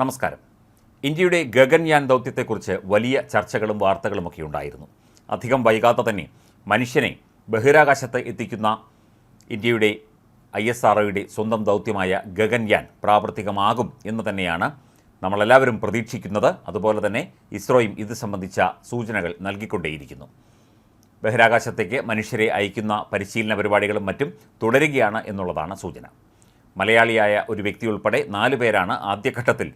നമസ്കാരം. ഇന്ത്യയുടെ ഗഗൻയാൻ ദൗത്യത്തെക്കുറിച്ച് വലിയ ചർച്ചകളും വാർത്തകളുമൊക്കെ ഉണ്ടായിരുന്നു. അധികം വൈകാതെ തന്നെ മനുഷ്യനെ ബഹിരാകാശത്ത് എത്തിക്കുന്ന ഇന്ത്യയുടെ ഐ എസ് ആർഒയുടെ സ്വന്തം ദൗത്യമായ ഗഗൻയാൻ പ്രാവർത്തികമാകും എന്ന് തന്നെയാണ് നമ്മളെല്ലാവരും പ്രതീക്ഷിക്കുന്നത്. അതുപോലെ തന്നെ ഇസ്രോയും ഇത് സംബന്ധിച്ച സൂചനകൾ നൽകിക്കൊണ്ടേയിരിക്കുന്നു. ബഹിരാകാശത്തേക്ക് മനുഷ്യരെ അയക്കുന്ന പരിശീലന പരിപാടികളും മറ്റും തുടരുകയാണ് എന്നുള്ളതാണ് സൂചന. മലയാളിയായ ഒരു വ്യക്തി ഉൾപ്പെടെ നാലു പേരാണ് ആദ്യഘട്ടത്തിൽ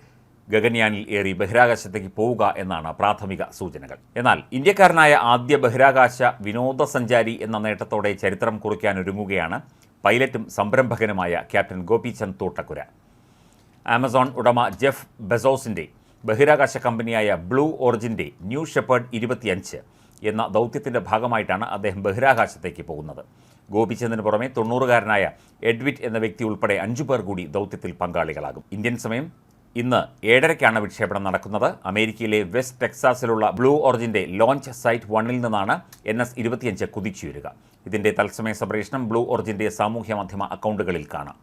ഗഗൻയാനിൽ ഏറി ബഹിരാകാശത്തേക്ക് പോവുക എന്നാണ് പ്രാഥമിക സൂചനകൾ. എന്നാൽ ഇന്ത്യക്കാരനായ ആദ്യ ബഹിരാകാശ വിനോദസഞ്ചാരി എന്ന നേട്ടത്തോടെ ചരിത്രം കുറിക്കാനൊരുങ്ങുകയാണ് പൈലറ്റും സംരംഭകനുമായ ക്യാപ്റ്റൻ ഗോപിചന്ദ് തോട്ടക്കുര. ആമസോൺ ഉടമ ജെഫ് ബെസോസിന്റെ ബഹിരാകാശ കമ്പനിയായ ബ്ലൂ ഓറിജിന്റെ ന്യൂ ഷെപ്പേർഡ് ഇരുപത്തിയഞ്ച് എന്ന ദൗത്യത്തിന്റെ ഭാഗമായിട്ടാണ് അദ്ദേഹം ബഹിരാകാശത്തേക്ക് പോകുന്നത്. ഗോപിചന്ദിന് പുറമെ തൊണ്ണൂറുകാരനായ എഡ്വിറ്റ് എന്ന വ്യക്തി ഉൾപ്പെടെ അഞ്ചു പേർ കൂടി ദൗത്യത്തിൽ പങ്കാളികളാകും. ഇന്ത്യൻ സമയം ഇന്ന് ഏഴരയ്ക്കാണ് വിക്ഷേപണം നടക്കുന്നത്. അമേരിക്കയിലെ വെസ്റ്റ് ടെക്സാസിലുള്ള ബ്ലൂ ഓറിജിന്റെ ലോഞ്ച് സൈറ്റ് വണ്ണിൽ നിന്നാണ് എൻ എസ് ഇരുപത്തിയഞ്ച് കുതിച്ചുയരുക. ഇതിന്റെ തത്സമയ സംപ്രേഷണം ബ്ലൂ ഓറിജിന്റെ സാമൂഹ്യ മാധ്യമ അക്കൗണ്ടുകളിൽ കാണാം.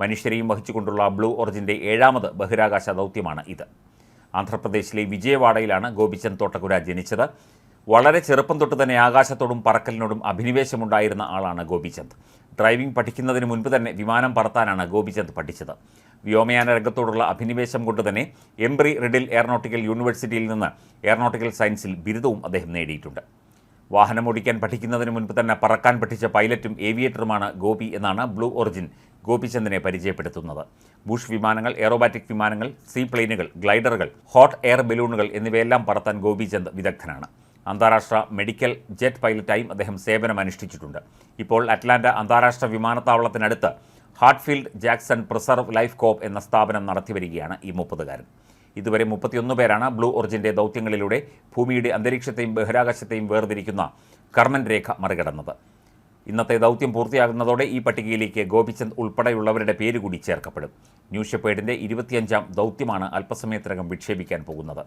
മനുഷ്യരെയും വഹിച്ചുകൊണ്ടുള്ള ബ്ലൂ ഓറിജിന്റെ ഏഴാമത് ബഹിരാകാശ ദൗത്യമാണ് ഇത്. ആന്ധ്രാപ്രദേശിലെ വിജയവാഡയിലാണ് ഗോപിചന്ദ് തോട്ടക്കുര ജനിച്ചത്. വളരെ ചെറുപ്പം തൊട്ട് തന്നെ ആകാശത്തോടും പറക്കലിനോടും അഭിനിവേശമുണ്ടായിരുന്ന ആളാണ് ഗോപിചന്ദ്. ഡ്രൈവിംഗ് പഠിക്കുന്നതിന് മുൻപ് തന്നെ വിമാനം പറത്താനാണ് ഗോപിചന്ദ് പഠിച്ചത്. വ്യോമയാന രംഗത്തോടുള്ള അഭിനിവേശം കൊണ്ട് തന്നെ എംബ്രി റിഡിൽ എയറോനോട്ടിക്കൽ യൂണിവേഴ്സിറ്റിയിൽ നിന്ന് എയറോനോട്ടിക്കൽ സയൻസിൽ ബിരുദവും അദ്ദേഹം നേടിയിട്ടുണ്ട്. വാഹനം ഓടിക്കാൻ പഠിക്കുന്നതിന് മുൻപ് തന്നെ പറക്കാൻ പഠിച്ച പൈലറ്റും ഏവിയേറ്ററുമാണ് ഗോപി എന്നാണ് ബ്ലൂ ഒറിജിൻ ഗോപിചന്ദിനെ പരിചയപ്പെടുത്തുന്നത്. ബുഷ് വിമാനങ്ങൾ എയറോബാറ്റിക് വിമാനങ്ങൾ സീ പ്ലെയിനുകൾ ഗ്ലൈഡറുകൾ ഹോട്ട് എയർ ബലൂണുകൾ എന്നിവയെല്ലാം പറത്താൻ ഗോപിചന്ദ് വിദഗ്ധനാണ്. അന്താരാഷ്ട്ര മെഡിക്കൽ ജെറ്റ് പൈലറ്റായും അദ്ദേഹം സേവനം അനുഷ്ഠിച്ചിട്ടുണ്ട് ഇപ്പോൾ അറ്റ്ലാന്റ അന്താരാഷ്ട്ര വിമാനത്താവളത്തിനടുത്ത് Hartsfield Jackson preserve life corp എന്ന സ്ഥാപനം നടത്തിവരികയാണ് ഈ മുപ്പതുകാരൻ. ഇതുവരെ മുപ്പത്തിയൊന്ന് പേരാണ് ബ്ലൂ ഒറിജിന്റെ ദൗത്യങ്ങളിലൂടെ ഭൂമിയുടെ അന്തരീക്ഷത്തെയും ബഹിരാകാശത്തെയും വേർതിരിക്കുന്ന കർമ്മൻ രേഖ മറികടന്നത്. ഇന്നത്തെ ദൗത്യം പൂർത്തിയാകുന്നതോടെ ഈ പട്ടികയിലേക്ക് ഗോപിചന്ദ് ഉൾപ്പെടെയുള്ളവരുടെ പേര് കൂടി ചേർക്കപ്പെടും. ന്യൂ ഷെപ്പേഡിന്റെ ഇരുപത്തിയഞ്ചാം ദൗത്യമാണ് അല്പസമയത്തിനകം വിക്ഷേപിക്കാൻ പോകുന്നത്.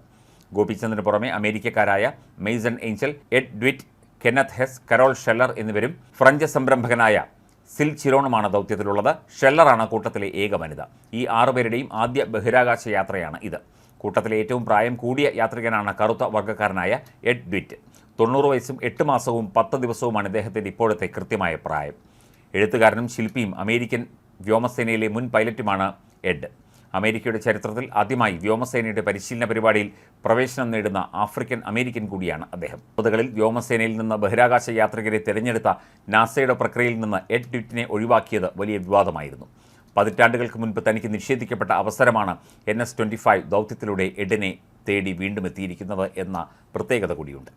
ഗോപിചന്ദിന് പുറമെ അമേരിക്കക്കാരായ Mason Angel Ed Dwight Kenneth Hess Carol Schaller എന്നിവരും ഫ്രഞ്ച് സംരംഭകനായ സിൽ ചിരോണുമാണ് ദൗത്യത്തിലുള്ളത്. ഷെല്ലറാണ് കൂട്ടത്തിലെ ഏക വനിത. ഈ ആറുപേരുടെയും ആദ്യ ബഹിരാകാശ യാത്രയാണ് ഇത്. കൂട്ടത്തിലെ ഏറ്റവും പ്രായം കൂടിയ യാത്രികനാണ് കറുത്ത വർഗക്കാരനായ എഡ് ബിറ്റ് തൊണ്ണൂറ് വയസ്സും എട്ട് മാസവും പത്ത് ദിവസവുമാണ് ഇദ്ദേഹത്തിന്റെ ഇപ്പോഴത്തെ കൃത്യമായ പ്രായം. എഴുത്തുകാരനും ശില്പിയും അമേരിക്കൻ വ്യോമസേനയിലെ മുൻ പൈലറ്റുമാണ് എഡ്. അമേരിക്കയുടെ ചരിത്രത്തിൽ ആദ്യമായി വ്യോമസേനയുടെ പരിശീലന പരിപാടിയിൽ പ്രവേശനം നേടുന്ന ആഫ്രിക്കൻ അമേരിക്കൻ കൂടിയാണ് അദ്ദേഹം. പൊതുകളിൽ വ്യോമസേനയിൽ നിന്ന് ബഹിരാകാശ യാത്രികരെ തിരഞ്ഞെടുത്ത നാസയുടെ പ്രക്രിയയിൽ നിന്ന് എഡ് ട്വിറ്റിനെ ഒഴിവാക്കിയത് വലിയ വിവാദമായിരുന്നു. പതിറ്റാണ്ടുകൾക്ക് മുൻപ് തനിക്ക് നിഷേധിക്കപ്പെട്ട അവസരമാണ് എൻ എസ് ട്വന്റി ഫൈവ് ദൗത്യത്തിലൂടെ എഡിനെ തേടി വീണ്ടും എത്തിയിരിക്കുന്നത് എന്ന പ്രത്യേകത കൂടിയുണ്ട്.